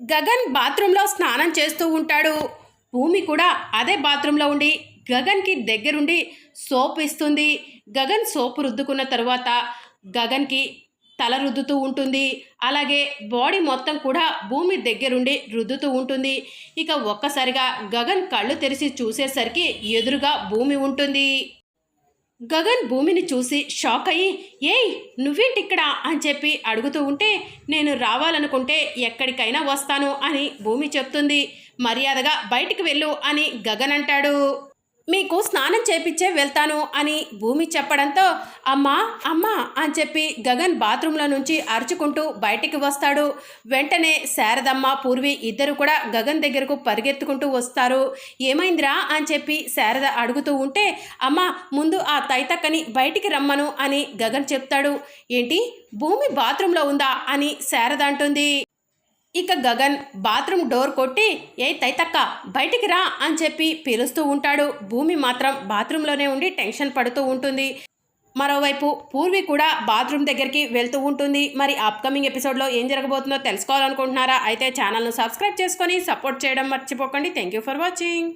గగన్ బాత్రూంలో స్నానం చేస్తూ ఉంటాడు. భూమి కూడా అదే బాత్రూంలో ఉండి గగన్కి దగ్గరుండి సోప్ ఇస్తుంది. గగన్ సోపు రుద్దుకున్న తర్వాత గగన్కి తల రుద్దుతూ ఉంటుంది. అలాగే బాడీ మొత్తం కూడా భూమి దగ్గరుండి రుద్దుతూ ఉంటుంది. ఇక ఒక్కసారిగా గగన్ కళ్ళు తెరిచి చూసేసరికి ఎదురుగా భూమి ఉంటుంది. గగన్ భూమిని చూసి షాక్ అయ్యి ఏయ్ నువ్వేంటి ఇక్కడ అని చెప్పి అడుగుతూ ఉంటే నేను రావాలనుకుంటే ఎక్కడికైనా వస్తాను అని భూమి చెప్తుంది. మర్యాదగా బయటికి వెళ్ళు అని గగన్ అంటాడు. మీకు స్నానం చేపించే వెళ్తాను అని భూమి చెప్పడంతో అమ్మా అమ్మా అని చెప్పి గగన్ బాత్రూంలో నుంచి అరుచుకుంటూ బయటికి వస్తాడు. వెంటనే శారదమ్మ పూర్వి ఇద్దరు కూడా గగన్ దగ్గరకు పరిగెత్తుకుంటూ వస్తారు. ఏమైందిరా అని చెప్పి శారద అడుగుతూ ఉంటే అమ్మ ముందు ఆ తైతక్కని బయటికి రమ్మను అని గగన్ చెప్తాడు. ఏంటి? భూమి బాత్రూంలో ఉందా అని శారద అంటుంది. ఇక గగన్ బాత్రూమ్ డోర్ కొట్టి ఏ తైతక్క బయటికి రా అని చెప్పి పిలుస్తూ ఉంటాడు. భూమి మాత్రం బాత్రూంలోనే ఉండి టెన్షన్ పడుతూ ఉంటుంది. మరోవైపు పూర్వి కూడా బాత్రూమ్ దగ్గరికి వెళ్తూ ఉంటుంది. మరి అప్కమింగ్ ఎపిసోడ్లో ఏం జరగబోతుందో తెలుసుకోవాలనుకుంటున్నారా? అయితే ఛానల్ను సబ్స్క్రైబ్ చేసుకొని సపోర్ట్ చేయడం మర్చిపోకండి. Thank you for watching.